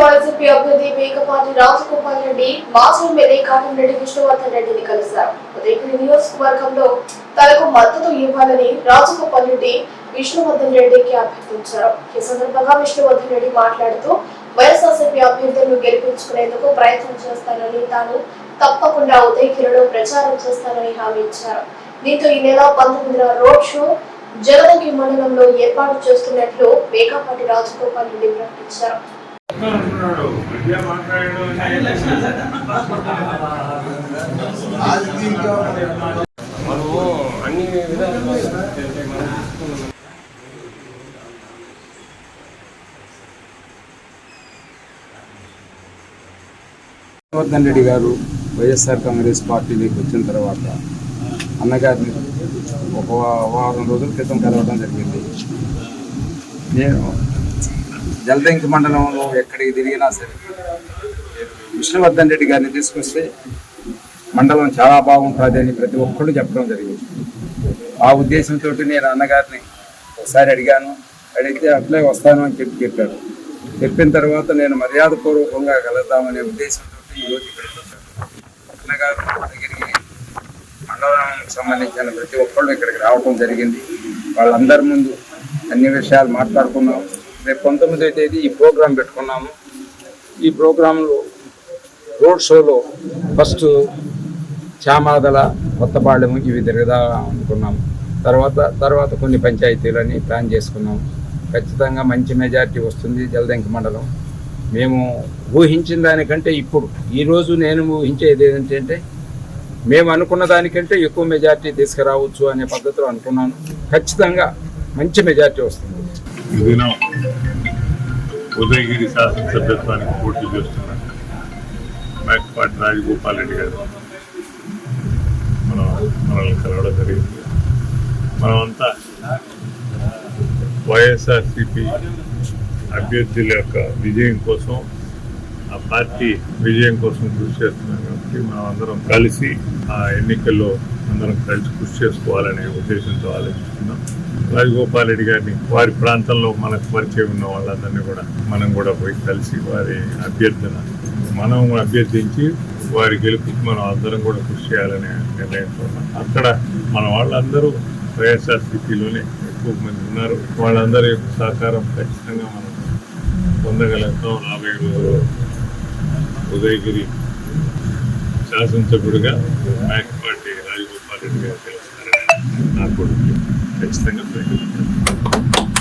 YCP అభ్యర్థి మేకపాటి రాజగోపాల్ రెడ్డి మాజీ MLA Katamreddy Vishnuvardhan రెడ్డిని కలిశారు. ఉదయగిరి నియోజకవర్గంలో తనకు మద్దతు ఇవ్వాలని రాజగోపాల్ రెడ్డి విష్ణువర్ధన్ రెడ్డికి అభ్యర్థించారు. ఈ సందర్భంగా విష్ణువర్ధన్ రెడ్డి మాట్లాడుతూ వైఎస్ఆర్సీపీ అభ్యర్థులను గెలిపించుకునేందుకు ప్రయత్నం చేస్తానని తాను తప్పకుండా ఉదయగిరిలో ప్రచారం చేస్తానని హామీ ఇచ్చారు. దీంతో ఈ నెల పంతొమ్మిదిన రోడ్ షో జగదగి మండలంలో ఏర్పాటు చేస్తున్నట్లు మేకపాటి రాజగోపాల్ రెడ్డి ప్రకటించారు. మనము అన్ని విధాలుగా రెడ్డి గారు వైఎస్ఆర్ కాంగ్రెస్ పార్టీలోకి వచ్చిన తర్వాత అన్నగారిని ఒక వారం రోజుల క్రితం కలవడం జరిగింది. నేను జలదంకి మండలంలో ఎక్కడికి తిరిగినా సరే విష్ణువర్ధన్ రెడ్డి గారిని తీసుకొస్తే మండలం చాలా బాగుంటుంది అని ప్రతి ఒక్కళ్ళు చెప్పడం జరిగింది. ఆ ఉద్దేశంతో నేను అన్నగారిని ఒకసారి అడిగాను అడిగితే అట్లే వస్తాను అని చెప్పి చెప్పారు చెప్పిన తర్వాత నేను మర్యాదపూర్వకంగా కలుద్దామనే ఉద్దేశంతో ఈరోజు ఇక్కడికి వచ్చాను. అన్నగారు దగ్గరికి మండలానికి సంబంధించిన ప్రతి ఒక్కళ్ళు ఇక్కడికి రావటం జరిగింది. వాళ్ళందరి ముందు అన్ని విషయాలు మాట్లాడుకున్నాం. రేపు పంతొమ్మిదో తేదీ ఈ ప్రోగ్రాం పెట్టుకున్నాము. ఈ ప్రోగ్రాంలో రోడ్ షోలో ఫస్ట్ చామాదల కొత్తపాళెము ఇవి తిరగదా అనుకున్నాం తర్వాత తర్వాత కొన్ని పంచాయతీలని ప్లాన్ చేసుకున్నాం ఖచ్చితంగా మంచి మెజార్టీ వస్తుంది జలదంకి మండలం. మేము ఊహించిన దానికంటే ఇప్పుడు ఈరోజు నేను ఊహించేది ఏంటంటే మేము అనుకున్న దానికంటే ఎక్కువ మెజార్టీ తీసుకురావచ్చు అనే పద్ధతిలో అనుకున్నాను. ఖచ్చితంగా మంచి మెజార్టీ వస్తుంది. దినం ఉదయగిరి శాసనసభ్యత్వానికి పోటీ చేస్తున్నారు మేకపాటి రాజగోపాల్ రెడ్డి గారు మనం మనల్ని కలవడం జరిగింది. మనమంతా వైఎస్ఆర్సిపి అభ్యర్థుల యొక్క విజయం కోసం ఆ పార్టీ విజయం కోసం కృషి చేస్తున్నాం కాబట్టి మనం అందరం కలిసి ఆ ఎన్నికల్లో అందరం కలిసి కృషి చేసుకోవాలనే ఉద్దేశంతో ఆలోచిస్తున్నాం. రాజగోపాల్ రెడ్డి గారిని వారి ప్రాంతంలో మనకు పరిచయం ఉన్న వాళ్ళందరినీ కూడా మనం కూడా పోయి కలిసి వారి అభ్యర్థన మనం అభ్యర్థించి వారి గెలుపుకి మనం అందరం కూడా కృషి చేయాలనే నిర్ణయంతో అక్కడ మన వాళ్ళందరూ వైఎస్ఆర్సీపీలోనే ఎక్కువ మంది ఉన్నారు. వాళ్ళందరి యొక్క సహకారం ఖచ్చితంగా మనం పొందగలుగుతాం. రాబోయే రోజుల్లో ఉదయగిరి శాసనసభ్యుడిగా మేకపాటి రాజగోపాల్ రెడ్డి గారు నా కొడుకు ఖచ్చితంగా